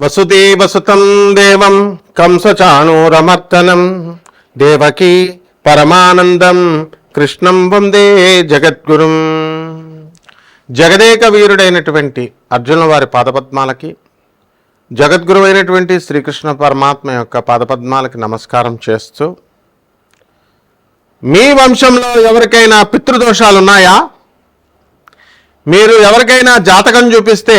వసుదేవసుతం దేవం కంసచాణూరమర్దనం. దేవకీ పరమానందం కృష్ణం వందే జగద్గురుం. జగదేక వీరుడైనటువంటి అర్జునుల వారి పాదపద్మాలకి జగద్గురు అయినటువంటి శ్రీకృష్ణ పరమాత్మ యొక్క పాదపద్మాలకి నమస్కారం చేస్తూ మీ వంశంలో ఎవరికైనా పితృదోషాలు ఉన్నాయా మీరు ఎవరికైనా జాతకం చూపిస్తే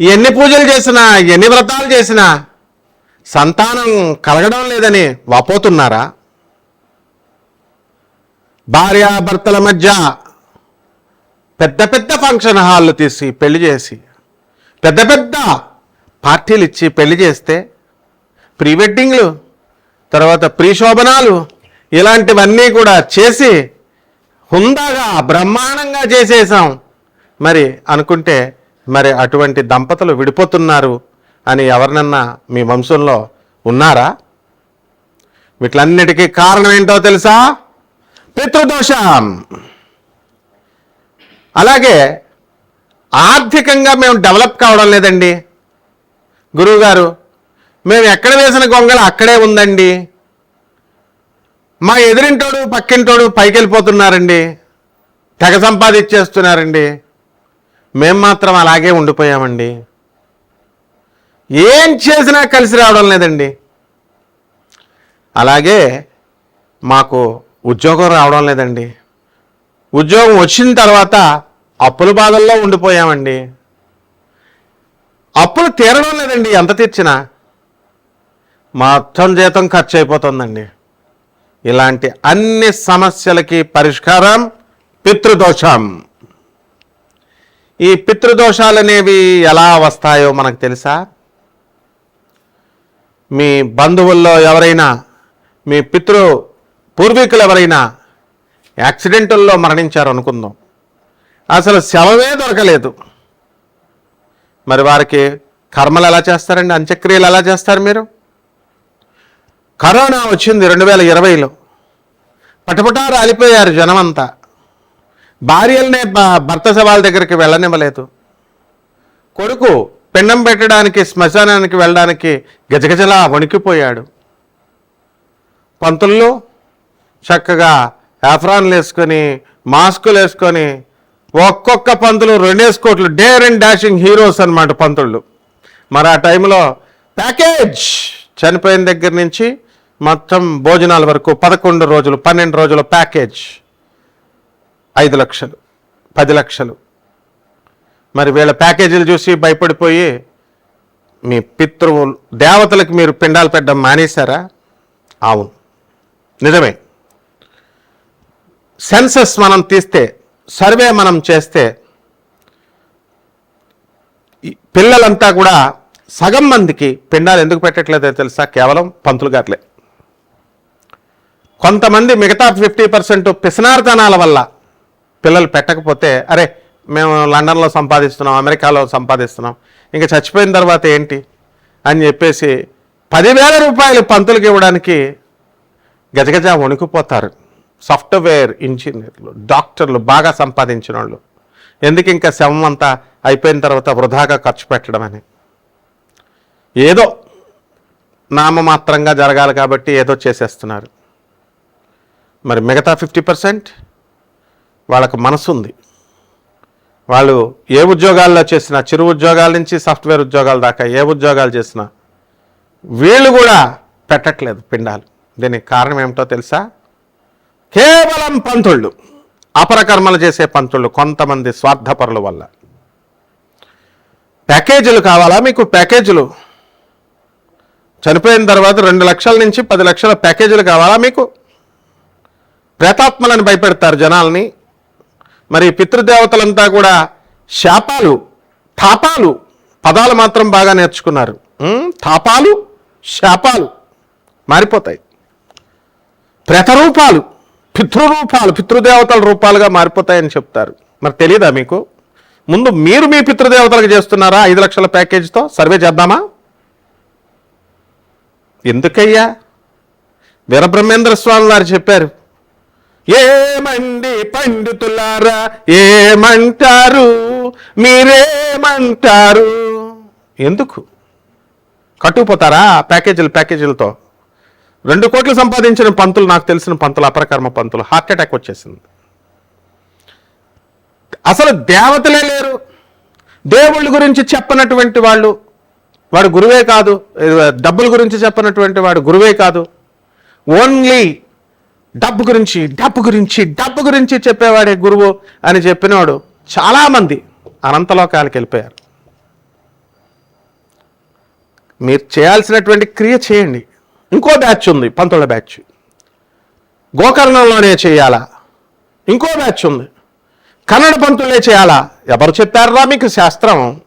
ఎన్ని పూజలు చేసినా ఎన్ని వ్రతాలు చేసినా సంతానం కలగడం లేదని వాపోతున్నారా? భార్యాభర్తల మధ్య పెద్ద పెద్ద ఫంక్షన్ హాళ్ళు తీసి పెళ్ళి చేసి పెద్ద పెద్ద పార్టీలు ఇచ్చి పెళ్ళి చేస్తే ప్రీ వెడ్డింగ్లు తర్వాత ప్రీశోభనాలు ఇలాంటివన్నీ కూడా చేసి హుందాగా బ్రహ్మాండంగా చేసేసాం. మరి అనుకుంటే మరి అటువంటి దంపతులు విడిపోతున్నారు అని ఎవరినన్నా మీ వంశంలో ఉన్నారా? వీటిలన్నిటికీ కారణం ఏంటో తెలుసా? పితృదోషం. అలాగే ఆర్థికంగా మేము డెవలప్ కావడం లేదండి. గురువుగారు మేము ఎక్కడ వేసిన గొంగళ అక్కడే ఉందండి. మా ఎదురింటోడు పక్కింటోడు పైకి వెళ్ళిపోతున్నారండి తెగ సంపాదించేస్తున్నారండి. మేం మాత్రం అలాగే ఉండిపోయామండి. ఏం చేసినా కలిసి రావడం లేదండి. అలాగే మాకు ఉద్యోగం రావడం లేదండి. ఉద్యోగం వచ్చిన తర్వాత అప్పుల బాధల్లో ఉండిపోయామండి. అప్పులు తీరడం లేదండి ఎంత తీర్చినా. మొత్తం జీతం ఖర్చు అయిపోతుందండి. ఇలాంటి అన్ని సమస్యలకి పరిష్కారం పితృదోషం. ఈ పితృదోషాలు అనేవి ఎలా వస్తాయో మనకు తెలుసా? మీ బంధువుల్లో ఎవరైనా మీ పితృ పూర్వీకులు ఎవరైనా యాక్సిడెంటుల్లో మరణించారు అనుకుందాం. అసలు శవమే దొరకలేదు. మరి వారికి కర్మలు ఎలా చేస్తారండి? అంత్యక్రియలు ఎలా చేస్తారు మీరు? కరోనా వచ్చింది రెండు వేల ఇరవైలో. పటపటా రాలిపోయారు జనమంతా. భార్యలనే భర్త సవాల్ దగ్గరికి వెళ్ళనివ్వలేదు. కొడుకు పిండం పెట్టడానికి శ్మశానానికి వెళ్ళడానికి గజగజలా వణికిపోయాడు. పంతుల్లో చక్కగా యాఫ్రాన్లు వేసుకొని మాస్కులు వేసుకొని ఒక్కొక్క పంతులు రెండేసి కోట్లు డేర్ అండ్ డాషింగ్ హీరోస్ అనమాట పంతుళ్ళు. మరి ఆ టైంలో ప్యాకేజ్ చనిపోయిన దగ్గర నుంచి మొత్తం భోజనాల వరకు పదకొండు రోజులు పన్నెండు రోజుల ప్యాకేజ్. ఐదు లక్షలు పది లక్షలు. మరి వీళ్ళ ప్యాకేజీలు చూసి భయపడిపోయి మీ పితృవు దేవతలకు మీరు పిండాలు పెట్టడం మానేశారా? అవును. నిజమే. సెన్సస్ మనం తీస్తే సర్వే మనం చేస్తే పిల్లలంతా కూడా సగం మందికి పిండాలు ఎందుకు పెట్టట్లేదో తెలుసా? కేవలం పంతులు గారులే. కొంతమంది మిగతా ఫిఫ్టీ పర్సెంట్ పిసనార్తనాల వల్ల పిల్లలు పెట్టకపోతే అరే మేము లండన్లో సంపాదిస్తున్నాం అమెరికాలో సంపాదిస్తున్నాం ఇంకా చచ్చిపోయిన తర్వాత ఏంటి? అని చెప్పేసి పదివేల రూపాయలు పంతులకి ఇవ్వడానికి గజగజ వణుకుపోతారు. సాఫ్ట్వేర్ ఇంజనీర్లు డాక్టర్లు బాగా సంపాదించిన వాళ్ళు. ఎందుకు ఇంకా శవం అంతా అయిపోయిన తర్వాత వృధాగా ఖర్చు పెట్టడం అని ఏదో నామమాత్రంగా జరగాలి కాబట్టి ఏదో చేసేస్తున్నారు. మరి మిగతా ఫిఫ్టీ పర్సెంట్? వాళ్ళకు మనసు ఉంది వాళ్ళు ఏ ఉద్యోగాల్లో చేసినా చిరు ఉద్యోగాల నుంచి సాఫ్ట్వేర్ ఉద్యోగాల దాకా ఏ ఉద్యోగాలు చేసినా వీళ్ళు కూడా పెట్టట్లేదు పిండాలు. దీనికి కారణం ఏమిటో తెలుసా? కేవలం పంతుళ్ళు అపరకర్మలు చేసే పంతుళ్ళు కొంతమంది స్వార్థపరుల వల్ల. ప్యాకేజీలు కావాలా మీకు ప్యాకేజీలు? చనిపోయిన తర్వాత రెండు లక్షల నుంచి పది లక్షల ప్యాకేజీలు కావాలా మీకు? ప్రేతాత్మలను భయపెడతారు జనాల్ని. మరి పితృదేవతలంతా కూడా శాపాలు తాపాలు పదాలు మాత్రం బాగా నేర్చుకున్నారు. తాపాలు శాపాలు మారిపోతాయి. ప్రతరూపాలు పితృరూపాలు పితృదేవతల రూపాలుగా మారిపోతాయని చెప్తారు. మరి తెలియదా మీకు? ముందు మీరు మీ పితృదేవతలకు చేస్తున్నారా? ఐదు లక్షల ప్యాకేజీతో సర్వే చేద్దామా? ఎందుకయ్యా? వీరబ్రహ్మేంద్ర స్వామి వారు చెప్పారు ఏమండి పండితులారా ఏమంటారు? మీరేమంటారు? ఎందుకు? కట్టుకుపోతారా ప్యాకేజీలు ప్యాకేజీలతో? రెండు కోట్లు సంపాదించిన పంతులు నాకు తెలిసిన పంతులు అపరకర్మ పంతులు హార్ట్ అటాక్ వచ్చేసింది. అసలు దేవతలే లేరు. దేవుళ్ళ గురించి చెప్పనటువంటి వాళ్ళు వాడు గురువే కాదు. డబ్బుల గురించి చెప్పనటువంటి వాడు గురువే కాదు. ఓన్లీ డబ్బు గురించి డబ్బు గురించి డబ్బు గురించి చెప్పేవాడే గురువు అని చెప్పినవాడు చాలామంది అనంతలోకాలకు వెళ్ళిపోయారు. మీరు చేయాల్సినటువంటి క్రియ చేయండి. ఇంకో బ్యాచ్ ఉంది పంతుల బ్యాచ్. గోకర్ణంలోనే చేయాలా? ఇంకో బ్యాచ్ ఉంది. కన్నడ పంతులే చేయాలా? ఎవరు చెప్పారా మీకు శాస్త్రం?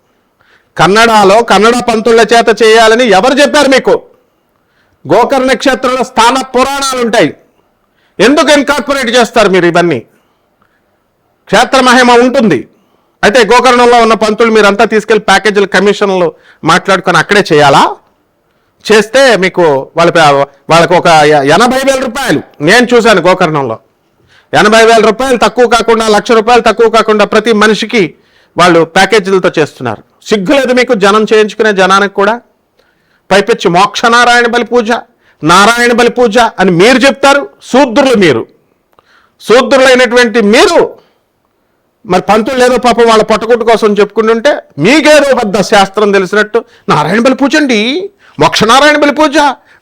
కన్నడలో కన్నడ పంతుల చేత చేయాలని ఎవరు చెప్పారు మీకు? గోకర్ణ క్షేత్రంలో స్థాన పురాణాలు ఉంటాయి ఎందుకు ఇన్కార్పొరేట్ చేస్తారు మీరు ఇవన్నీ? క్షేత్ర మహిమ ఉంటుంది. అయితే గోకర్ణంలో ఉన్న పంతులు మీరంతా తీసుకెళ్ళి ప్యాకేజీల కమిషన్లు మాట్లాడుకొని అక్కడే చేయాలా? చేస్తే మీకు వాళ్ళ వాళ్ళకు ఒక ఎనభై వేల రూపాయలు. నేను చూశాను గోకర్ణంలో. ఎనభై వేల రూపాయలు తక్కువ కాకుండా లక్ష రూపాయలు తక్కువ కాకుండా ప్రతి మనిషికి వాళ్ళు ప్యాకేజీలతో చేస్తున్నారు. సిగ్గు లేదు మీకు జనం చేయించుకునే జనానికి కూడా? పైపెచ్చి మోక్ష నారాయణ బలి పూజ. నారాయణ బలి పూజ అని మీరు చెప్తారు శూద్రులు మీరు. శూద్రులైనటువంటి మీరు మరి పంతులు లేదో పాపం వాళ్ళ పొట్టకుట్టు కోసం చెప్పుకుంటుంటే మీకేదో పెద్ద శాస్త్రం తెలిసినట్టు నారాయణ బలి పూజ అండి. మోక్ష నారాయణ బలి పూజ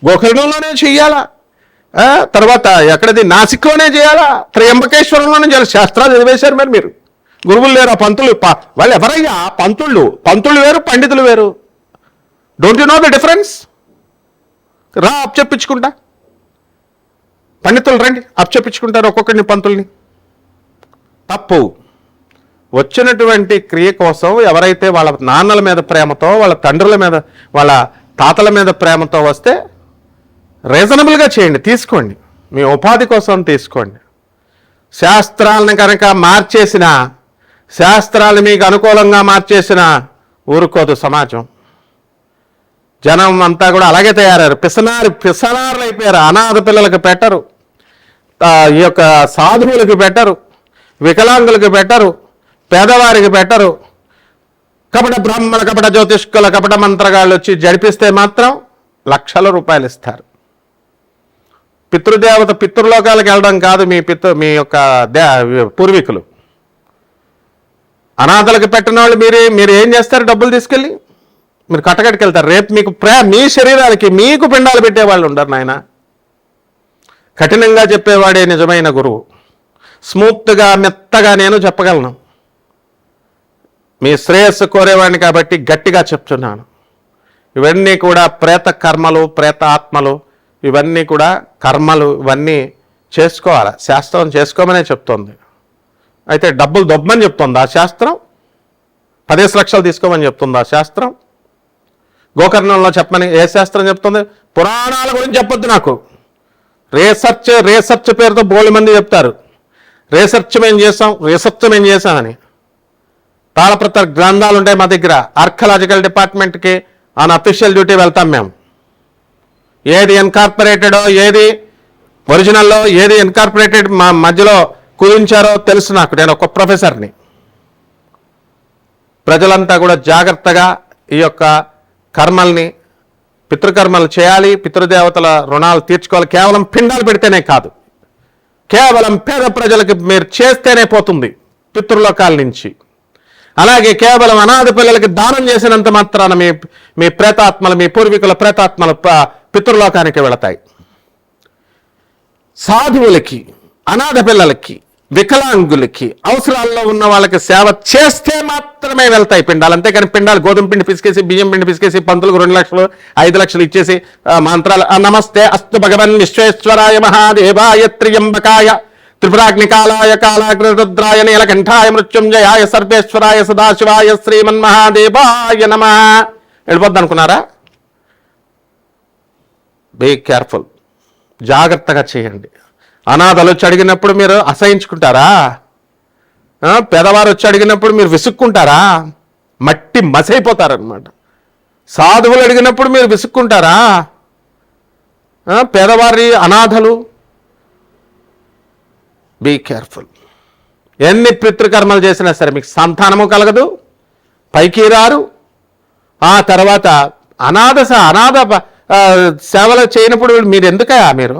గోకర్ణంలోనే చెయ్యాలా? తర్వాత ఎక్కడది? నాసిక్లోనే చేయాలా? త్రయంబకేశ్వరంలోనే చేయాలి? శాస్త్రాలు చదివేశారు మరి మీరు. గురువులు లేరు ఆ పంతులు వాళ్ళు ఎవరయ్యా? పంతుళ్ళు. పంతులు వేరు పండితులు వేరు. Don't you know the difference రా అప్ చెప్పించుకుంటా పండితులు రండి అప్ చెప్పించుకుంటారు ఒక్కొక్కరిని పంతుల్ని. తప్పు. వచ్చినటువంటి క్రియ కోసం ఎవరైతే వాళ్ళ నాన్నల మీద ప్రేమతో వాళ్ళ తండ్రుల మీద వాళ్ళ తాతల మీద ప్రేమతో వస్తే రీజనబుల్గా చేయండి తీసుకోండి. మీ ఉపాధి కోసం తీసుకోండి. శాస్త్రాలను కనుక మార్చేసిన శాస్త్రాలు మీకు అనుకూలంగా మార్చేసిన ఊరుకోదు సమాజం. జనం అంతా కూడా అలాగే తయారయ్యారు. పిసనారి పిసనారులు అయిపోయారు. అనాథ పిల్లలకు పెట్టరు. ఈ యొక్క సాధువులకు పెట్టరు. వికలాంగులకు పెట్టరు. పేదవారికి పెట్టరు. కపట బ్రాహ్మణ కపట జ్యోతిష్కుల కపట మంత్రగాళ్ళు వచ్చి జడిపిస్తే మాత్రం లక్షల రూపాయలు ఇస్తారు. పితృదేవత పితృలోకాలకు వెళ్ళడం కాదు మీ పితృ మీ యొక్క దే పూర్వీకులు. అనాథలకు పెట్టిన వాళ్ళు మీరే మీరు ఏం చేస్తారు డబ్బులు తీసుకెళ్ళి? మీరు కట్టకట్టుకు వెళ్తారు రేపు మీకు ప్రే మీ శరీరాలకి మీకు పిండాలు పెట్టేవాళ్ళు ఉండరు నాయన. కఠినంగా చెప్పేవాడే నిజమైన గురువు. స్మూత్గా మెత్తగా నేను చెప్పగలను. మీ శ్రేయస్సు కోరేవాడిని కాబట్టి గట్టిగా చెప్తున్నాను. ఇవన్నీ కూడా ప్రేత కర్మలు ప్రేత ఆత్మలు ఇవన్నీ కూడా కర్మలు ఇవన్నీ చేసుకోవాలి? శాస్త్రం చేసుకోమనే చెప్తోంది. అయితే డబ్బులు దొబ్బమని చెప్తుంది ఆ శాస్త్రం. పదేసి లక్షలు తీసుకోమని చెప్తుంది ఆ శాస్త్రం. గోకర్ణంలో చెప్పమని ఏ శాస్త్రం చెప్తుంది? పురాణాల గురించి చెప్పొద్దు నాకు. రీసెర్చ్ రీసెర్చ్ పేరుతో బోళ్ళు మంది చెప్తారు. రీసెర్చ్ మేము చేసాం రీసెర్చ్ మేము చేసామని తాళప్రత గ్రంథాలు ఉంటాయి మా దగ్గర. ఆర్కలాజికల్ డిపార్ట్మెంట్కి ఆన్ అఫీషియల్ డ్యూటీ వెళ్తాం మేము ఏది ఎన్కార్పొరేటెడో ఏది ఒరిజినల్లో ఏది ఎన్కార్పొరేటెడ్ మా మధ్యలో కుదించారో తెలుసు నాకు. నేను ఒక ప్రొఫెసర్ని ప్రజలంతా కూడా జాగ్రత్తగా ఈ యొక్క కర్మల్ని పితృకర్మలు చేయాలి పితృదేవతల రుణాలు తీర్చుకోవాలి కేవలం పిండాలు పెడితేనే కాదు. కేవలం పేద ప్రజలకు మీరు చేస్తేనే పోతుంది పితృలోకాల నుంచి. అలాగే కేవలం అనాథ పిల్లలకి దానం చేసినంత మాత్రాన మీ మీ ప్రేతాత్మలు మీ పూర్వీకుల ప్రేతాత్మలు పితృలోకానికి వెళతాయి. సాధువులకి అనాథ పిల్లలకి వికలాంగులకి అవసరాల్లో ఉన్న వాళ్ళకి సేవ చేస్తే మాత్రమే వెళ్తాయి పిండాలు. అంతేకాని పిండాలు గోధుమ పిండి పిసికేసి బియ్యం పిండి పిసికేసి పంతులకు రెండు లక్షలు ఐదు లక్షలు ఇచ్చేసి మంత్రాలు నమస్తే అస్తు భగవన్ విశ్వేశ్వరాయ మహాదేవాయ త్రియంబకాయ త్రిపురాగ్నికాలాయ కాలాగ్రరుద్రాయ నీలకంఠాయ మృత్యుంజయాయ సర్వేశ్వరాయ సదాశివాయ శ్రీమన్మహాదేవాయ నమ. వెళ్ళిపోద్ది అనుకున్నారా బీ కేర్ఫుల్ జాగ్రత్తగా చేయండి. అనాథలు వచ్చి అడిగినప్పుడు మీరు అసహించుకుంటారా? పేదవారు వచ్చి అడిగినప్పుడు మీరు విసుక్కుంటారా? మట్టి మసైపోతారనమాట సాధువులు అడిగినప్పుడు మీరు విసుక్కుంటారా? పేదవారి అనాథలు? బీ కేర్ఫుల్ ఎన్ని పితృకర్మలు చేసినా సరే మీకు సంతానము కలగదు పైకి రారు. ఆ తర్వాత అనాథ స- అనాథ సేవలు చేయనప్పుడు మీరు ఎందుకయా మీరు?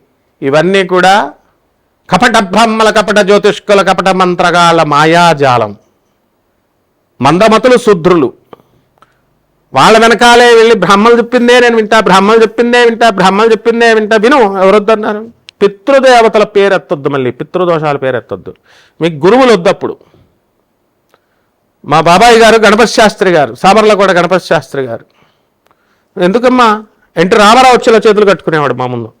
ఇవన్నీ కూడా కపట బ్రహ్మల కపట జ్యోతిష్కుల కపట మంత్రగాల మాయాజాలం. మందమతులు శుద్రులు. వాళ్ళ వెనకాలే వెళ్ళి బ్రహ్మలు చెప్పిందే నేను వింటా బ్రహ్మలు చెప్పిందే వింటా బ్రహ్మలు చెప్పిందే వింటా. విను ఎవరొద్దన్నారు పితృదేవతల పేరెత్తొద్దు మళ్ళీ పితృదోషాల పేరు ఎత్తొద్దు. మీకు గురువులు వద్దప్పుడు మా బాబాయ్ గారు గణపతి శాస్త్రి గారు సామర్లకోట గణపతి శాస్త్రి గారు. ఎందుకమ్మా? ఎన్టీ రామారావు వచ్చేలా చేతులు కట్టుకునేవాడు మా ముందు.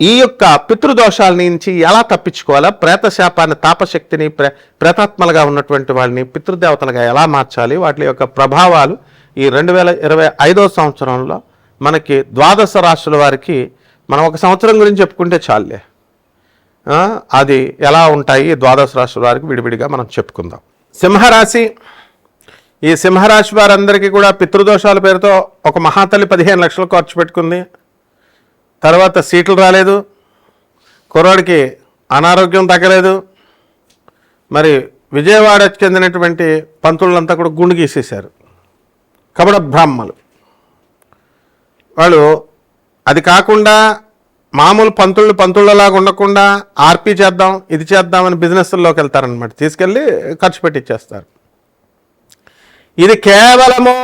ఈ యొక్క పితృదోషాల నుంచి ఎలా తప్పించుకోవాలా? ప్రేతశాపాన్ని తాపశక్తిని ప్రే ప్రేతాత్మలుగా ఉన్నటువంటి వాళ్ళని పితృదేవతలుగా ఎలా మార్చాలి? వాటి యొక్క ప్రభావాలు ఈ రెండు వేల ఇరవై ఐదో సంవత్సరంలో మనకి ద్వాదశ రాశుల వారికి మనం ఒక సంవత్సరం గురించి చెప్పుకుంటే చాలులే అది ఎలా ఉంటాయి? ద్వాదశ రాశుల వారికి విడివిడిగా మనం చెప్పుకుందాం. సింహరాశి. ఈ సింహరాశి వారందరికీ కూడా పితృదోషాల పేరుతో ఒక మహాతల్లి పదిహేను లక్షలు ఖర్చు పెట్టుకుంది. తర్వాత సీట్లు రాలేదు. కుర్రాడికి అనారోగ్యం తగ్గలేదు. మరి విజయవాడకి చెందినటువంటి పంతులంతా కూడా గుండు గీసేశారు. కబడ బ్రాహ్మలు. వాళ్ళు అది కాకుండా మామూలు పంతుళ్ళు పంతుళ్ళలాగా ఉండకుండా ఆర్పీ చేద్దాం ఇది చేద్దామని బిజినెస్లోకి వెళ్తారనమాట తీసుకెళ్ళి ఖర్చు పెట్టిచ్చేస్తారు. ఇది కేవలము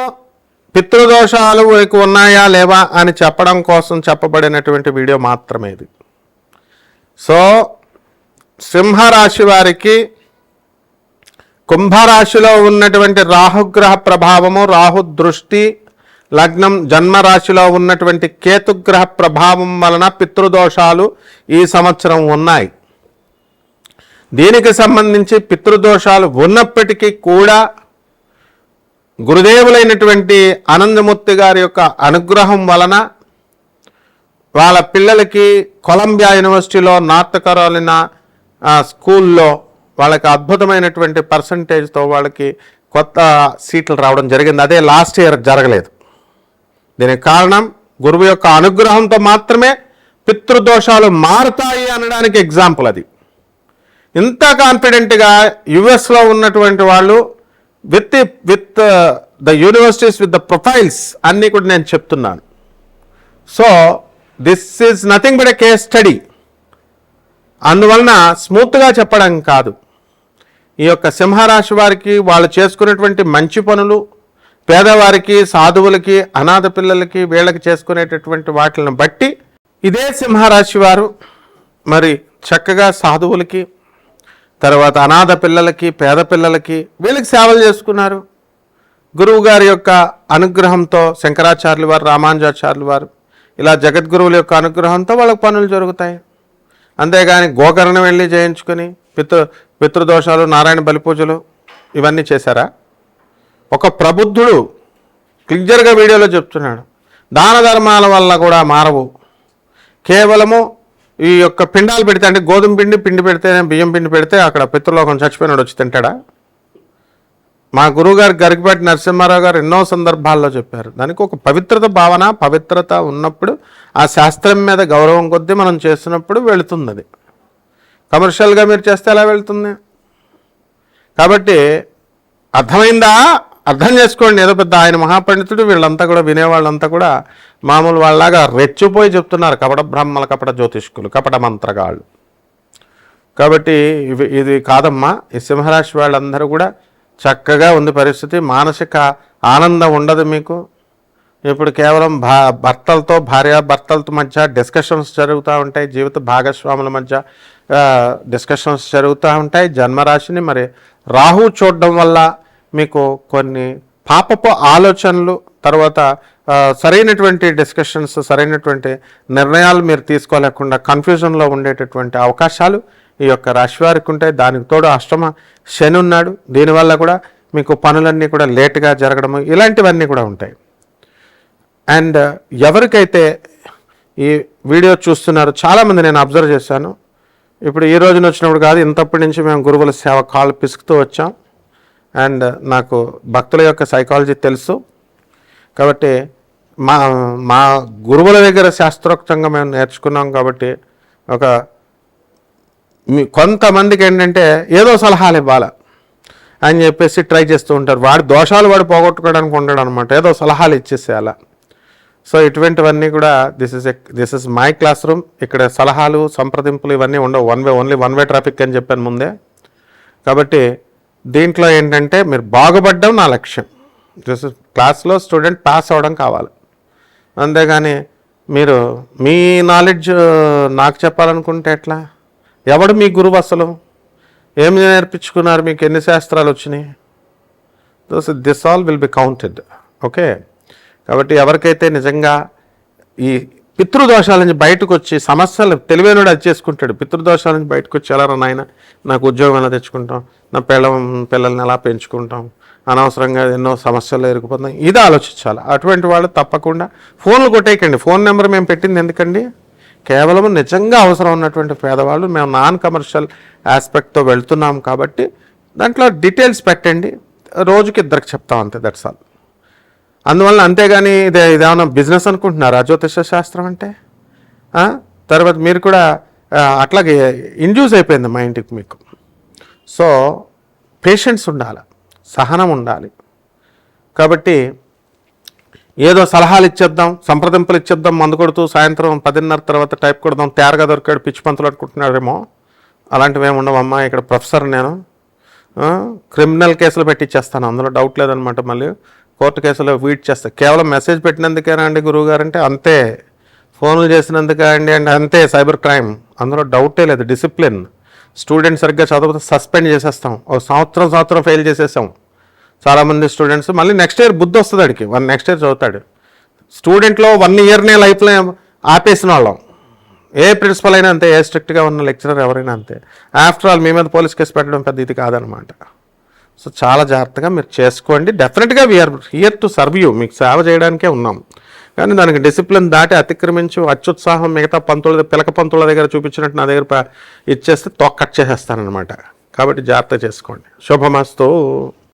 పితృదోషాలు మీకు ఉన్నాయా లేవా అని చెప్పడం కోసం చెప్పబడినటువంటి వీడియో మాత్రమే ఇది. సో సింహరాశి వారికి కుంభరాశిలో ఉన్నటువంటి రాహుగ్రహ ప్రభావము రాహు దృష్టి లగ్నం జన్మరాశిలో ఉన్నటువంటి కేతుగ్రహ ప్రభావం వలన పితృదోషాలు ఈ సంవత్సరం ఉన్నాయి. దీనికి సంబంధించి పితృదోషాలు ఉన్నప్పటికీ కూడా గురుదేవులైనటువంటి ఆనందమూర్తి గారి యొక్క అనుగ్రహం వలన వాళ్ళ పిల్లలకి కొలంబియా యూనివర్సిటీలో నార్త్ కరోలినా స్కూల్లో వాళ్ళకి అద్భుతమైనటువంటి పర్సంటేజ్తో వాళ్ళకి కొత్త సీట్లు రావడం జరిగింది. అదే లాస్ట్ ఇయర్ జరగలేదు. దీనికి కారణం గురువు యొక్క అనుగ్రహంతో మాత్రమే పితృదోషాలు మారుతాయి అనడానికి ఎగ్జాంపుల్ అది. ఇంత కాన్ఫిడెంట్గా యుఎస్లో ఉన్నటువంటి వాళ్ళు with with the universities with the profiles అన్నీ కూడా నేను చెప్తున్నాను. So this is nothing but a case study అందువలన స్మూత్గా చెప్పడం కాదు. ఈ యొక్క సింహరాశి వారికి వాళ్ళు చేసుకునేటువంటి మంచి పనులు పేదవారికి సాధువులకి అనాథ పిల్లలకి వీళ్ళకి చేసుకునేటటువంటి వాటిని బట్టి ఇదే సింహరాశి వారు. మరి చక్కగా సాధువులకి తర్వాత అనాథ పిల్లలకి పేద పిల్లలకి వీళ్ళకి సేవలు చేసుకున్నారు. గురువు గారి యొక్క అనుగ్రహంతో శంకరాచార్యులు వారు రామానుజాచార్యులు వారు ఇలా జగద్గురువుల యొక్క అనుగ్రహంతో వాళ్ళకి పనులు జరుగుతాయి. అంతేగాని గోకర్ణ వెళ్ళి చేయించుకొని పితృ పితృదోషాలు నారాయణ బలిపూజలు ఇవన్నీ చేశారా? ఒక ప్రబుద్ధుడు క్లియర్గా వీడియోలో చెప్తున్నాడు. దాన ధర్మాల వల్ల కూడా మారవు. కేవలము ఈ యొక్క పిండాలు పెడితే అంటే గోధుమ పిండి పిండి పెడితే బియ్యం పిండి పెడితే అక్కడ పితృలోకం చచ్చిపోయినాడు వచ్చి తింటాడా? మా గురువుగారు గరికపాటి నరసింహారావు గారు ఎన్నో సందర్భాల్లో చెప్పారు. దానికి ఒక పవిత్రత భావన పవిత్రత ఉన్నప్పుడు ఆ శాస్త్రం మీద గౌరవం కొద్దీ మనం చేసినప్పుడు వెళుతుంది అది కమర్షియల్గా మీరు చేస్తే ఎలా వెళ్తుంది? కాబట్టి అర్థమైందా? అర్థం చేసుకోండి. ఏదో పెద్ద ఆయన మహాపండితుడు వీళ్ళంతా కూడా వినేవాళ్ళంతా కూడా మామూలు వాళ్ళలాగా రెచ్చిపోయి చెప్తున్నారు కపట బ్రహ్మల కపట జ్యోతిష్కులు కపట మంత్రగాళ్ళు. కాబట్టి ఇవి ఇది కాదమ్మా. ఈ సింహరాశి వాళ్ళందరూ కూడా చక్కగా ఉంది పరిస్థితి. మానసిక ఆనందం ఉండదు మీకు. ఇప్పుడు కేవలం భా భర్తలతో భార్య భర్తలతో మధ్య డిస్కషన్స్ జరుగుతూ ఉంటాయి. జీవిత భాగస్వాముల మధ్య డిస్కషన్స్ జరుగుతూ ఉంటాయి. జన్మరాశిని మరి రాహు చూడడం వల్ల మీకు కొన్ని పాపపు ఆలోచనలు తర్వాత సరైనటువంటి డిస్కషన్స్ సరైనటువంటి నిర్ణయాలు మీరు తీసుకోలేకుండా కన్ఫ్యూజన్లో ఉండేటటువంటి అవకాశాలు ఈ యొక్క రాశి వారికి ఉంటాయి. దానికి తోడు అష్టమ శని ఉన్నాడు. దీనివల్ల కూడా మీకు పనులన్నీ కూడా లేట్గా జరగడము ఇలాంటివన్నీ కూడా ఉంటాయి. అండ్ uh, ఎవరికైతే ఈ వీడియో చూస్తున్నారో చాలామంది నేను అబ్జర్వ్ చేశాను. ఇప్పుడు ఈ రోజున వచ్చినప్పుడు కాదు ఇంతప్పటి నుంచి మేము గురువుల సేవ కాళ్ళు పిసుకుతూ వచ్చాం. అండ్ uh, నాకు భక్తుల యొక్క సైకాలజీ తెలుసు. కాబట్టి మా మా గురువుల దగ్గర శాస్త్రోక్తంగా మేము నేర్చుకున్నాం కాబట్టి ఒక మీ కొంతమందికి ఏంటంటే ఏదో సలహాలు ఇవ్వాలి అని చెప్పేసి ట్రై చేస్తూ ఉంటారు. వాడి దోషాలు వాడు పోగొట్టుకోవడానికి ఉండడం అనమాట ఏదో సలహాలు ఇచ్చేసేయాల. సో ఇటువంటివన్నీ కూడా this is this is my class room ఇక్కడ సలహాలు సంప్రదింపులు ఇవన్నీ ఉండవు. One way only one way traffic అని చెప్పాను ముందే. కాబట్టి దీంట్లో ఏంటంటే మీరు బాగుపడడం నా లక్ష్యం. దిస్ ఇస్ క్లాస్లో స్టూడెంట్ పాస్ అవ్వడం కావాలి. అంతేగాని మీరు మీ నాలెడ్జ్ నాకు చెప్పాలనుకుంటే ఎట్లా? ఎవడు మీ గురువు అసలు? ఏమి నేర్పించుకున్నారు? మీకు ఎన్ని శాస్త్రాలు వచ్చినాయి? This this all will be counted. Okay? కాబట్టి ఎవరికైతే నిజంగా ఈ పితృదోషాల నుంచి బయటకు వచ్చి సమస్యలు తెలివైనడు అది చేసుకుంటాడు. పితృదోషాల నుంచి బయటకు వచ్చి ఎలా నాయన నాకు ఉద్యోగం ఎలా తెచ్చుకుంటాం? నా పిల్ల పిల్లల్ని ఎలా పెంచుకుంటాం? అనవసరంగా ఎన్నో సమస్యలు ఎరుకుపోతాం ఇది ఆలోచించాలి. అటువంటి వాళ్ళు తప్పకుండా ఫోన్లు కొట్టేయకండి. ఫోన్ నెంబర్ మేము పెట్టింది ఎందుకండి? కేవలం నిజంగా అవసరం ఉన్నటువంటి పేదవాళ్ళు మేము నాన్ కమర్షియల్ ఆస్పెక్ట్తో వెళ్తున్నాం కాబట్టి దాంట్లో డీటెయిల్స్ పెట్టండి. రోజుకి ఇద్దరికి చెప్తాం అంతే దట్స్ ఆల్ అందువల్ల అంతేగాని ఇదే ఇదేమన్నా బిజినెస్ అనుకుంటున్నారా? జ్యోతిష శాస్త్రం అంటే? తర్వాత మీరు కూడా అట్లాగే ఇండ్యూస్ అయిపోయింది మా ఇంటికి మీకు. సో పేషెన్స్ ఉండాలి. సహనం ఉండాలి. కాబట్టి ఏదో సలహాలు ఇచ్చేద్దాం సంప్రదింపులు ఇచ్చేద్దాం మందు కొడుతూ సాయంత్రం పదిన్నర తర్వాత టైప్ కొడదాం తేరగా దొరికాడు పిచ్చి పంతులు అనుకుంటున్నాడేమో. అలాంటివి ఏమి ఉండవమ్మా ఇక్కడ ప్రొఫెసర్ నేను. క్రిమినల్ కేసులు పెట్టిచ్చేస్తాను. అందులో డౌట్ లేదనమాట మళ్ళీ. కోర్టు కేసులో వీట్ చేస్తాను కేవలం మెసేజ్ పెట్టినందుకేనా అండి గురువుగారు అంటే? అంతే. ఫోన్లు చేసినందుకే అండి? అంటే అంతే. Cyber crime. అందులో డౌటే లేదు. డిసిప్లిన్. స్టూడెంట్ సరిగ్గా చదవకపోతే సస్పెండ్ చేసేస్తాం. ఒక సంవత్సరం సంవత్సరం ఫెయిల్ చేసేసాం. చాలామంది స్టూడెంట్స్ మళ్ళీ నెక్స్ట్ ఇయర్ బుద్ధి వస్తుంది అడికి వన్ నెక్స్ట్ ఇయర్ చదువుతాడు. స్టూడెంట్లో వన్ ఇయర్నే లైఫ్లో ఆపేసిన వాళ్ళం. ఏ ప్రిన్సిపల్ అయినా అంతే ఏ స్ట్రిక్ట్గా ఉన్న లెక్చరర్ ఎవరైనా అంతే. ఆఫ్టర్ ఆల్ మీ మీద పోలీస్ కేసు పెట్టడం పెద్ద ఇది కాదనమాట. సో చాలా జాగ్రత్తగా మీరు చేసుకోండి. డెఫినెట్గా we're here to serve you మీకు సేవ చేయడానికే ఉన్నాం. కానీ దానికి డిసిప్లిన్ దాటి అతిక్రమించి అత్యుత్సాహం మిగతా పంతుల పిలక పంతుల దగ్గర చూపించినట్టు నా దగ్గర ఇచ్చేస్తే తొక్కట్ చేసేస్తానమాట కాబట్టి జాగ్రత్త చేసుకోండి. శుభమస్తు.